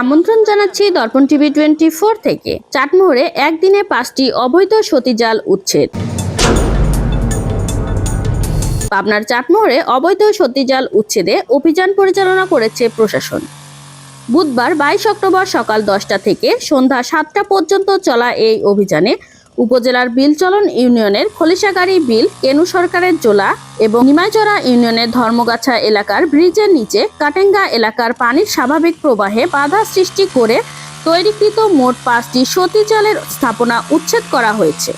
আমন্ত্রণ জানাচ্ছি দর্পণ TV twenty four থেকে। চাটমোহরে একদিনে পাঁচটি অবৈধ সতীজাল উচ্ছেদ। পাবনার চাটমোহরে অবৈধ সতীজাল উচ্ছেদে অভিযান পরিচালনা করেছে প্রশাসন। বুধবার বাইশ অক্টোবর সকাল দশটা থেকে সন্ধ্যা সাতটা পর্যন্ত চলা এই অভিযানে উপজেলার বিলচলন ইউনিয়নের খলিশাগাড়ি বিল, কেনু সরকারের জোলা এবং নিমাইচড়া ইউনিয়নের ধর্মগাছা এলাকার ব্রিজের নিচে কাটেঙ্গা এলাকার পানির স্বাভাবিক প্রবাহে বাধা সৃষ্টি করে তৈরিকৃত মোট পাঁচটি সতীজালের স্থাপনা উচ্ছেদ করা হয়েছে।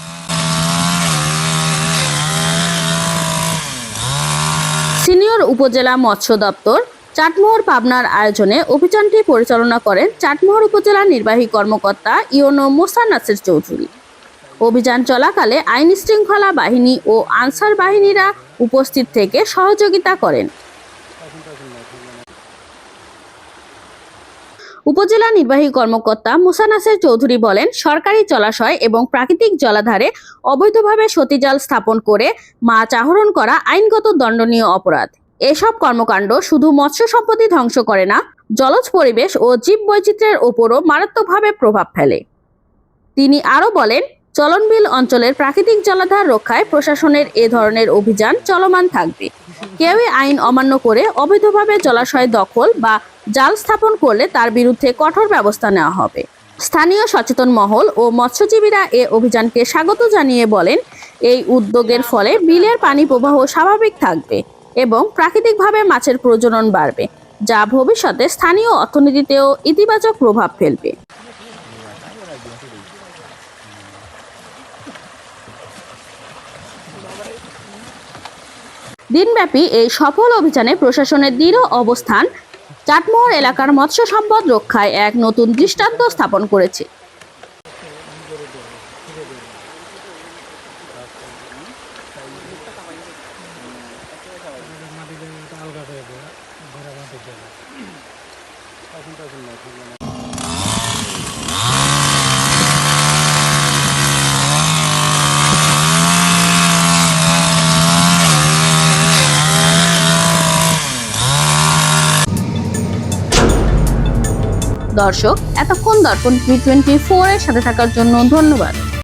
সিনিয়র উপজেলা মৎস্য দপ্তর চাটমোহর পাবনার আয়োজনে অভিযানটি পরিচালনা করেন চাটমোহর উপজেলা নির্বাহী কর্মকর্তা ইওনো মোসা নাসির চৌধুরী। অভিযান চলাকালে আইন শৃঙ্খলা বাহিনী ও আনসার বাহিনীরা উপস্থিত থেকে সহযোগিতা করেন। উপজেলা নির্বাহী কর্মকর্তা মুসানাসের চৌধুরী বলেন, সরকারি জলাশয় এবং প্রাকৃতিক জলাধারে অবৈধভাবে সতীজাল স্থাপন করে মাছ আহরণ করা আইনগত দণ্ডনীয় অপরাধ। এসব কর্মকাণ্ড শুধু মৎস্য সম্পত্তি ধ্বংস করে না, জলজ পরিবেশ ও জীব বৈচিত্র্যের ওপরও মারাত্মকভাবে প্রভাব ফেলে। তিনি আরও বলেন চলনবিল অঞ্চলের প্রাকৃতিক জলাধার রক্ষায় প্রশাসনের এ ধরনের অভিযান চলমান থাকবে। কেউই আইন অমান্য করে অবৈধভাবে জলাশয় দখল বা জাল স্থাপন করলে তার বিরুদ্ধে কঠোর ব্যবস্থা নেওয়া হবে। স্থানীয় সচেতন মহল ও মৎস্যজীবীরা এ অভিযানকে স্বাগত জানিয়ে বলেন, এই উদ্যোগের ফলে বিলের পানি প্রবাহ স্বাভাবিক থাকবে এবং প্রাকৃতিকভাবে মাছের প্রজনন বাড়বে, যা ভবিষ্যতে স্থানীয় অর্থনীতিতেও ইতিবাচক প্রভাব ফেলবে। দিনব্যাপী এই সফল অভিযানে প্রশাসনের দৃঢ় অবস্থান, চাটমোহর এলাকার মৎস্য সম্পদ রক্ষায় এক নতুন দৃষ্টান্ত স্থাপন করেছে। দর্শক এতক্ষণ দর্পণ টি টোয়েন্টি ফোর এর সাথে থাকার জন্য ধন্যবাদ।